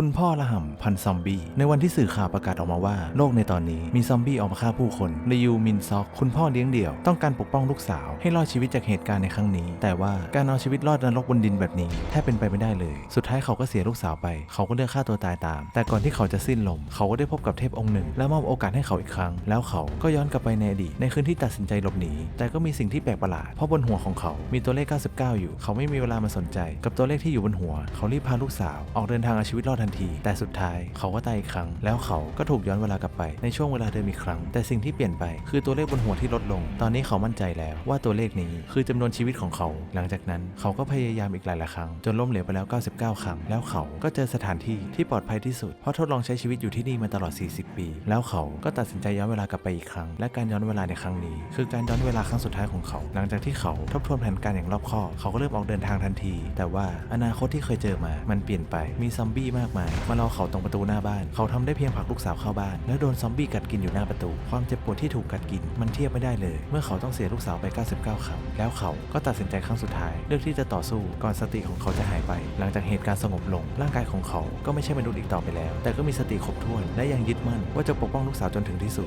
คุณพ่อละห่ำพันซอมบี้ ในวันที่สื่อข่าวประกาศออกมาว่า โลกในตอนนี้มีซอมบี้ออกมาฆ่าผู้คนในยูมินซอก คุณพ่อเลี้ยงเดี่ยว ต้องการปกป้องลูกสาว ให้รอดชีวิตจากเหตุการณ์ในครั้งนี้ แต่ว่าการเอาชีวิตรอดนรกบนดินแบบนี้แทบเป็นไปไม่ได้เลย สุดท้ายเขาก็เสียลูกสาวไป เขาก็เลือกฆ่าตัวตายตาม แต่ก่อนที่เขาจะสิ้นลม เขาก็ได้พบกับเทพองค์หนึ่ง และมอบโอกาสให้เขาอีกครั้ง แล้วเขาก็ย้อนกลับไปในอดีตในคืนที่ตัดสินใจหลบหนี แต่ก็มีสิ่งที่แปลกประหลาด เพราะบนหัวของเขา มีตัวเลข 99 อยู่ เขาไม่มีเวลามาสนใจ กับตัวเลขที่อยู่บนหัว เขารีบพาลูกสาว ออกเดินทางเอาชีวิตรอดทันที แต่สุดท้ายเขาก็ตายอีกครั้ง แล้วเขาก็ถูกย้อนเวลากลับไปในช่วงเวลาเดิมอีกครั้ง แต่สิ่งที่เปลี่ยนไปคือตัวเลขบนหัวที่ลดลง ตอนนี้เขามั่นใจแล้วว่าตัวเลขนี้คือจำนวนชีวิตของเขา หลังจากนั้นเขาก็พยายามอีกหลายๆครั้ง จนล้มเหลวไปแล้ว 99 ครั้ง แล้วเขาก็เจอสถานที่ที่ปลอดภัยที่สุด เพราะทดลองใช้ชีวิตอยู่ที่นี่มาตลอด 40 ปี แล้วเขาก็ตัดสินใจย้อนเวลากลับไปอีกครั้ง และการย้อนเวลาในครั้งนี้ คือการย้อนเวลาครั้งสุดท้ายของเขา หลังจากที่เขาทบทวนแผนการอย่างรอบคอบเขาก็เริ่มออกเดินทางทันที แต่ว่าอนาคตที่เคยเจอมา มันเปลี่ยนไป มีซอมบี้มากมายมารอเขาตรงประตูหน้าบ้าน เขาทำได้เพียงผลักลูกสาวเข้าบ้าน แล้วโดนซอมบี้กัดกินอยู่หน้าประตู ความเจ็บปวดที่ถูกกัดกินมันเทียบไม่ได้เลย เมื่อเขาต้องเสียลูกสาวไป 99 ครั้ง แล้วเขาก็ตัดสินใจครั้งสุดท้าย เลือกที่จะต่อสู้ก่อนสติของเขาจะหายไป หลังจากเหตุการณ์สงบลง ร่างกายของเขาก็ไม่ใช่มนุษย์อีกต่อไปแล้ว แต่ก็มีสติครบถ้วนและยังยึดมั่นว่าจะปกป้องลูกสาวจนถึงที่สุด